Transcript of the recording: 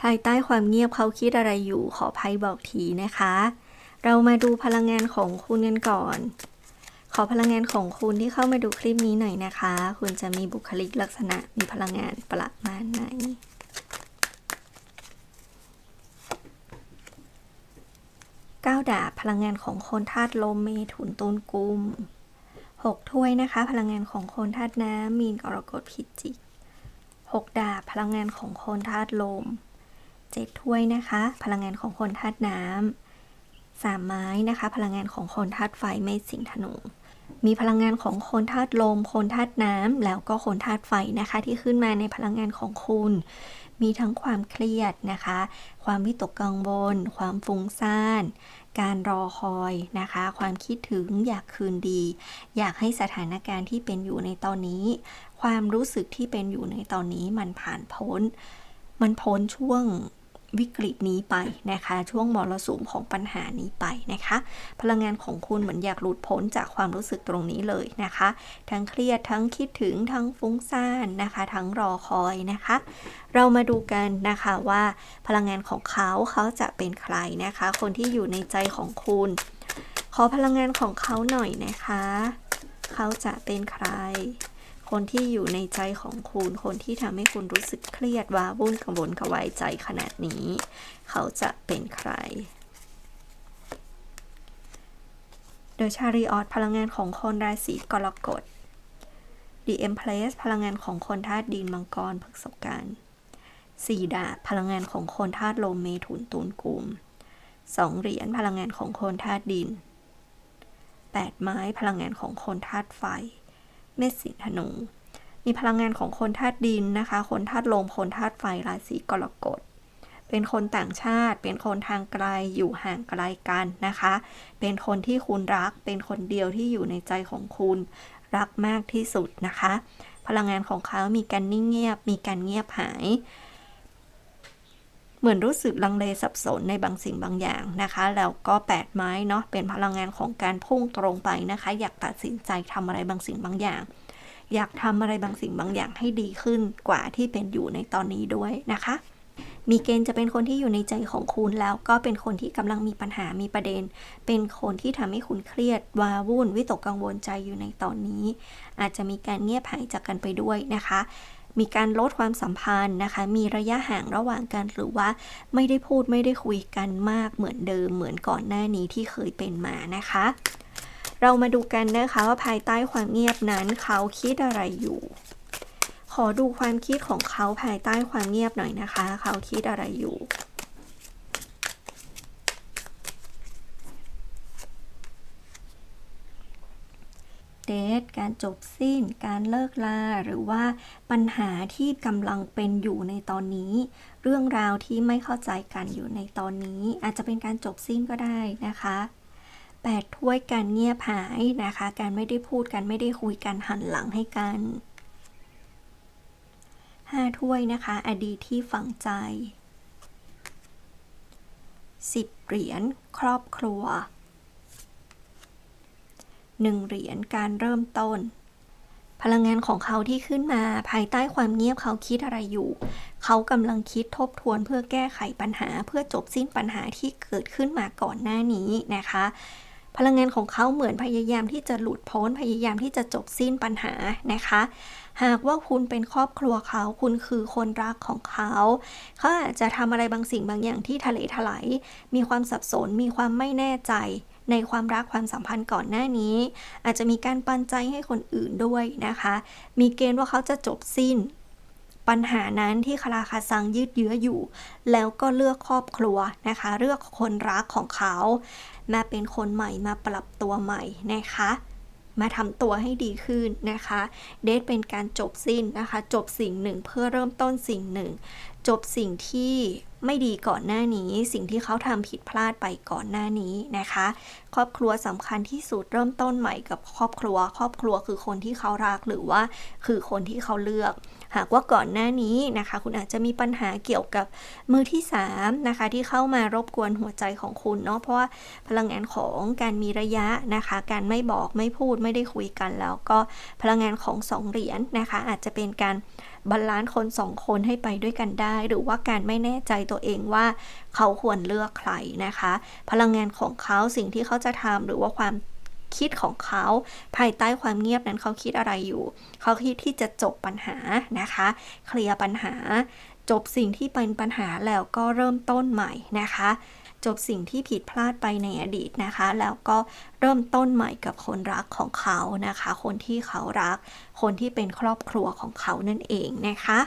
ภายใต้ความเงียบเขาคิดอะไรอยู่ขอภัยบอกทีนะคะ เรามาดูพลังงานของคุณกันก่อน ขอพลังงานของคุณที่เข้ามาดูคลิปนี้หน่อยนะคะ คุณจะมีบุคลิกลักษณะมีพลังงานประมาณไหนก้าดาบพลังงานของคนธาตุลมเมถุนตุลกุมหกถ้วยนะคะ พลังงานของคนธาตุน้ำมีนกรกฎพิจิกหกดาบพลังงานของคนธาตุลม เจ็ดถ้วยนะคะ พลังงานของคนธาตุน้ำสามไม้นะคะ พลังงานของคนธาตุไฟเมษสิงธนูมีพลังงานของคนธาตุลม คนธาตุน้ำแล้วก็คนธาตุไฟนะคะ ที่ขึ้นมาในพลังงานของคุณ มีทั้งความเครียดนะคะ ความวิตกกังวล ความฟุ้งซ่าน การรอคอยนะคะ ความคิดถึงอยากคืนดี อยากให้สถานการณ์ที่เป็นอยู่ในตอนนี้ ความรู้สึกที่เป็นอยู่ในตอนนี้มันผ่านพ้น มันพ้นช่วงวิกฤตนี้ไปนะคะ ช่วงมรสุมของปัญหานี้ไปนะคะ พลังงานของคุณเหมือนอยากหลุดพ้นจากความรู้สึกตรงนี้เลยนะคะ ทั้งเครียดทั้งคิดถึงทั้งฟุ้งซ่านนะคะ ทั้งรอคอยนะคะ เรามาดูกันนะคะว่าพลังงานของเขาเขาจะเป็นใครนะคะ คนที่อยู่ในใจของคุณ ขอพลังงานของเขาหน่อยนะคะ เขาจะเป็นใคร คนที่อยู่ในใจของคุณ คนที่ทำให้คุณรู้สึกเครียดว้าวุ่นกังวลกระวายใจขนาดนี้ เขาจะเป็นใครโดยชาริออตพลังงานของคนราศีกรกฎ The Empress พลังงานของคนธาตุดินมังกรพฤษภกันสี่ดาบพลังงานของคนธาตุลมเมถุนตุลกุมสองเหรียญพลังงานของคนธาตุดินแปดไม้พลังงานของคนธาตุไฟ เมษสิงห์ธนู มีพลังงานของคนธาตุดินนะคะ คนธาตุลม คนธาตุไฟ ราศีกรกฎ เป็นคนต่างชาติ เป็นคนทางไกล อยู่ห่างไกลกันนะคะ เป็นคนที่คุณรัก เป็นคนเดียวที่อยู่ในใจของคุณ รักมากที่สุดนะคะ พลังงานของเขามีการนิ่งเงียบ มีการเงียบหาย เหมือนรู้สึกลังเลสับสนในบางสิ่งบางอย่างนะคะ แล้วก็แปดไม้เนาะเป็นพลังงานของการพุ่งตรงไปนะคะ อยากตัดสินใจทำอะไรบางสิ่งบางอย่าง อยากทำอะไรบางสิ่งบางอย่างให้ดีขึ้นกว่าที่เป็นอยู่ในตอนนี้ด้วยนะคะ มีเกณฑ์จะเป็นคนที่อยู่ในใจของคุณแล้วก็เป็นคนที่กำลังมีปัญหามีประเด็น เป็นคนที่ทำให้คุณเครียดวาวุ่นวิตกกังวลใจอยู่ในตอนนี้ อาจจะมีการเงียบหายจากกันไปด้วยนะคะ มีการลดความสัมพันธ์นะคะ มีระยะห่างระหว่างกันหรือว่าไม่ได้พูดไม่ได้คุยกันมากเหมือนเดิมเหมือนก่อนหน้านี้ที่เคยเป็นมานะคะ เรามาดูกันนะคะว่าภายใต้ความเงียบนั้นเขาคิดอะไรอยู่ ขอดูความคิดของเขาภายใต้ความเงียบหน่อยนะคะ เขาคิดอะไรอยู่ เดทการจบสิ้น การเลิกลา หรือว่าปัญหาที่กำลังเป็นอยู่ในตอนนี้ เรื่องราวที่ไม่เข้าใจกันอยู่ในตอนนี้ อาจจะเป็นการจบสิ้นก็ได้นะคะแปดถ้วยการเงียบหายนะคะ การไม่ได้พูดกันไม่ได้คุยกันหันหลังให้กันห้าถ้วยนะคะ อดีตที่ฝังใจสิบเหรียญครอบครัว หนึ่งเหรียญการเริ่มต้น พลังงานของเขาที่ขึ้นมาภายใต้ความเงียบเขาคิดอะไรอยู่ เขากำลังคิดทบทวนเพื่อแก้ไขปัญหา เพื่อจบสิ้นปัญหาที่เกิดขึ้นมาก่อนหน้านี้นะคะพลังงานของเขาเหมือนพยายามที่จะหลุดพ้นพยายามที่จะจบสิ้นปัญหานะคะ หากว่าคุณเป็นครอบครัวเขา คุณคือคนรักของเขา เขาอาจจะทำอะไรบางสิ่งบางอย่างที่ทะเลถลายมีความสับสนมีความไม่แน่ใจ ในความรักความสัมพันธ์ก่อนหน้านี้ อาจจะมีการปันใจให้คนอื่นด้วยนะคะ มีเกณฑ์ว่าเขาจะจบสิ้น ปัญหานั้นที่คาราคาซังยืดเยื้ออยู่ แล้วก็เลือกครอบครัวนะคะ เลือกคนรักของเขามาเป็นคนใหม่มาปรับตัวใหม่นะคะมาทำตัวให้ดีขึ้นนะคะ เดทเป็นการจบสิ้นนะคะ จบสิ่งหนึ่งเพื่อเริ่มต้นสิ่งหนึ่ง จบสิ่งที่ไม่ดีก่อนหน้านี้ สิ่งที่เขาทำผิดพลาดไปก่อนหน้านี้นะคะ ครอบครัวสำคัญที่สุดเริ่มต้นใหม่กับครอบครัว ครอบครัวคือคนที่เขารักหรือว่าคือคนที่เขาเลือก หากว่าก่อนหน้านี้นะคะ คุณอาจจะมีปัญหาเกี่ยวกับมือที่3นะคะที่เข้ามารบกวนหัวใจของคุณเนาะเพราะว่าพลังงานของการมีระยะนะคะ การไม่บอกไม่พูดไม่ได้คุยกันแล้วก็พลังงานของสองเหรียญนะคะ อาจจะเป็นการ บาลานซ์คนสองคนให้ไปด้วยกันได้ หรือว่าการไม่แน่ใจตัวเองว่าเขาควรเลือกใครนะคะ พลังงานของเขาสิ่งที่เขาจะทำหรือว่าความคิดของเขาภายใต้ความเงียบนั้นเขาคิดอะไรอยู่ เขาคิดที่จะจบปัญหานะคะ เคลียร์ปัญหา จบสิ่งที่เป็นปัญหาแล้วก็เริ่มต้นใหม่นะคะ จบสิ่งที่ผิดพลาดไปในอดีตนะคะ แล้วก็เริ่มต้นใหม่กับคนรักของเขานะคะ คนที่เขารัก คนที่เป็นครอบครัวของเขานั่นเองนะคะ